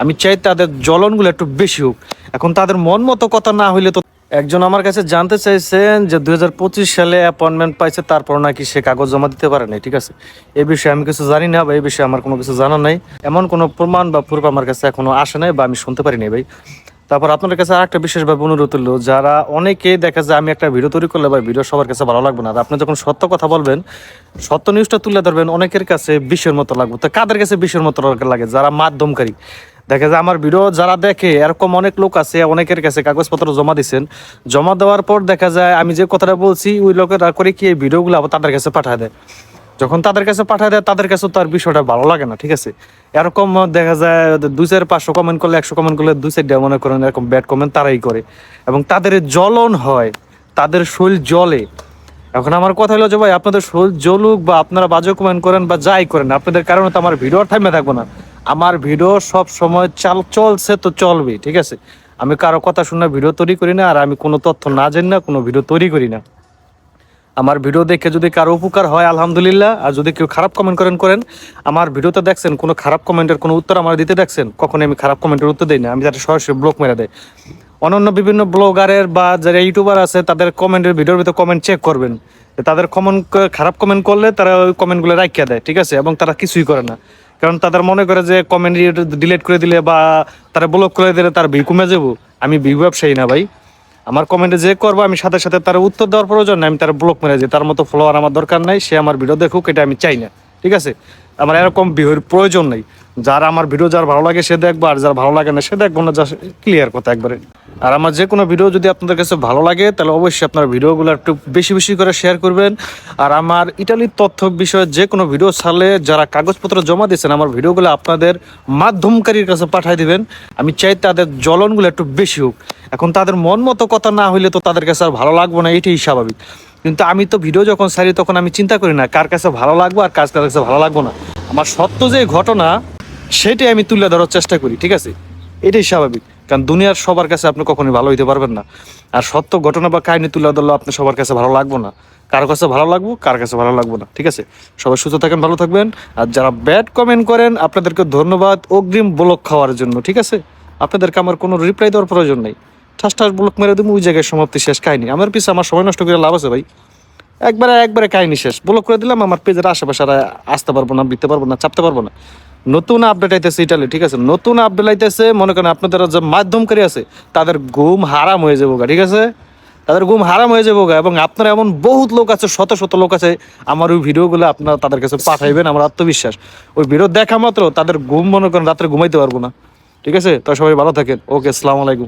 আমি চাই তাদের জ্বলনগুলো একটু বেশি হোক। এখন তাদের মন মতো কথা না হইলে তো একজন আমার কাছে জানতে চাইছেন যে দুই হাজার পঁচিশ সালে অ্যাপয়েন্টমেন্ট পাইছে তারপর নাকি সে কাগজ জমা দিতে পারে নাই, ঠিক আছে? এই বিষয়ে আমি কিছু জানি না বা এই বিষয়ে আমার কোনো কিছু জানা নাই। এমন কোনো প্রমাণ বা প্রুফ আমার কাছে এখনও আসে নাই বা আমি শুনতে পারি নাই ভাই। তারপর আপনার কাছে আরেকটা বিশেষভাবে অনুরোধ হলো, যারা অনেকেই দেখা যায় আমি একটা ভিডিও তৈরি করলে বা ভিডিও সবার কাছে ভালো লাগবে না। আপনি যখন সত্য কথা বলবেন, সত্য নিউজটা তুলে ধরবেন, অনেকের কাছে বিশ্বের মতো লাগবে। তো কাদের কাছে বিশ্বের মতো লাগে? যারা মাধ্যমকারী। দেখা যায় আমার ভিডিও যারা দেখে, এরকম অনেক লোক আছে, অনেকের কাছে কাগজপত্র জমা দিচ্ছেন জমা দেওয়ার পর দেখা যায়, আমি যে কথাটা বলছি, ওই লোকেরা করে কি এই ভিডিওগুলো আবার তাদের কাছে পাঠায় দেয়? যখন তাদের কাছে পাঠায় দেয়, তাদের কাছে তো আর বিষয়টা ভালো লাগে না, ঠিক আছে? এরকম দেখা যায়, দুই চার, পাঁচশো কমেন্ট করলে, একশো কমেন্ট করলে দুই চারটা মনে করেন এরকম ব্যাড কমেন্ট তারাই করে। এবং তাদের জ্বলন হয়, তাদের শরীর জ্বলে। এখন আমার কথা হলো যে ভাই, আপনাদের শরীর জ্বলুক বা আপনারা বাজে কমেন্ট করেন বা যাই করেন, আপনাদের কারণে তো আমার ভিডিও থামে থাকব না। আমার ভিডিও সব সময় চাল চলছে তো চলবে, ঠিক আছে? আমি কারও কথা শুনে ভিডিও তৈরি করি না, আর আমি কোনো তথ্য না জানি না, কোনো ভিডিও তৈরি করি না। আমার ভিডিও দেখে যদি কারও উপকার হয়, আলহামদুলিল্লাহ। আর যদি কেউ খারাপ কমেন্ট করেন করেন। আমার ভিডিওতে দেখছেন, কোনো খারাপ কমেন্টের কোনো উত্তর আমার দিতে দেখছেন, কখনই আমি খারাপ কমেন্টের উত্তর দিই না। আমি যাতে সরাসরি ব্লক মেরে দেয় অন্যান্য বিভিন্ন ব্লগারের বা যারা ইউটিউবার আছে, তাদের কমেন্টের ভিডিওর ভিতরে কমেন্ট চেক করবেন। তাদের কমেন্ট খারাপ কমেন্ট করলে তারা ওই কমেন্টগুলো রাখিয়া দেয়, ঠিক আছে? এবং তারা কিছুই করে না। কারণ তাদের মনে করে যে কমেন্ট ডিলিট করে দিলে বা তারা ব্লক করে দিলে তার ভিউ কমে যাব। আমি ভিউ ব্যবসায়ী না ভাই। আমার কমেন্টে যে করব, আমি সাথে সাথে তার উত্তর দেওয়ার প্রয়োজন নাই, আমি তার ব্লক মেরে দিই। তার মতো ফলোয়ার আমার দরকার নাই, সে আমার ভিডিও দেখুক, এটা আমি চাই না। ঠিক আছে? আমার এরকম ভিউর প্রয়োজন নেই। যার আমার ভিডিও যার ভালো লাগে সে দেখব, আর যার ভালো লাগে না সে দেখব না যা ক্লিয়ার কথা একবারে। আর আমার যে কোনো ভিডিও যদি আপনাদের কাছে ভালো লাগে, তাহলে অবশ্যই আপনার ভিডিওগুলো একটু বেশি বেশি করে শেয়ার করবেন। আর আমার ইটালির তথ্য বিষয়ে যে কোনো ভিডিও ছাড়লে যারা কাগজপত্র জমা দিয়েছেন, আমার ভিডিওগুলো আপনাদের মাধ্যমকারীর কাছে পাঠিয়ে দিবেন। আমি চাই তাদের জ্বলনগুলো একটু বেশি হোক। এখন তাদের মন মতো কথা না হইলে তো তাদের কাছে আর ভালো লাগবে না, এটাই স্বাভাবিক। কিন্তু আমি তো ভিডিও যখন ছাড়ি, তখন আমি চিন্তা করি না, কার কাছে ভালো লাগবো আর কার কাছে ভালো লাগবো না। আমার সত্য যে ঘটনা, সেটাই আমি তুলে ধরার চেষ্টা করি, ঠিক আছে? এটাই স্বাভাবিক। কারণ দুনিয়ার সবার কাছে আপনি কখনোই ভালো হইতে পারবেন না। আর সত্য ঘটনা বা কাহিনী তুলে ধরলে আপনি সবার কাছে ভালো লাগবে না। কার কাছে ভালো লাগবো, কার কাছে ভালো লাগবে না, ঠিক আছে? সবাই সুস্থ থাকেন, ভালো থাকবেন। আর যারা ব্যাড কমেন্ট করেন, আপনাদেরকে ধন্যবাদ অগ্রিম ব্লক খাওয়ার জন্য, ঠিক আছে? আপনাদেরকে আমার কোনো রিপ্লাই দেওয়ার প্রয়োজন নেই। ঠাস ঠাস ব্লক মেরে দেবো, ওই জায়গায় সমাপ্তি শেষ কাহিনী। আমার পিছনে আমার সময় নষ্ট করে লাভ আছে ভাই। একবারে একবারে কাহিনী শেষ। ব্লক করে দিলাম, আমার পেজের আশেপাশে আর আসতে পারব না বিতে পারব না, চাপতে পারব না। নতুন আপডেট আইতেছে ইটালি ঠিক আছে? নতুন আপডেট আইতেছে, মনে করেন আপনাদের যে মাধ্যমকারী আছে, তাদের ঘুম হারাম হয়ে যাব ঠিক আছে? তাদের ঘুম হারাম হয়ে যাব এবং আপনারা এমন বহুত লোক আছে, শত শত লোক আছে, আমার ওই ভিডিওগুলো আপনারা তাদের কাছে পাঠাইবেন, আমার আত্মবিশ্বাস। ওই ভিডিও দেখা মাত্র, তাদের ঘুম মনে করেন রাত্রে ঘুমাইতে পারব না, ঠিক আছে? তো সবাই ভালো থাকেন। ওকে, আসসালামু আলাইকুম।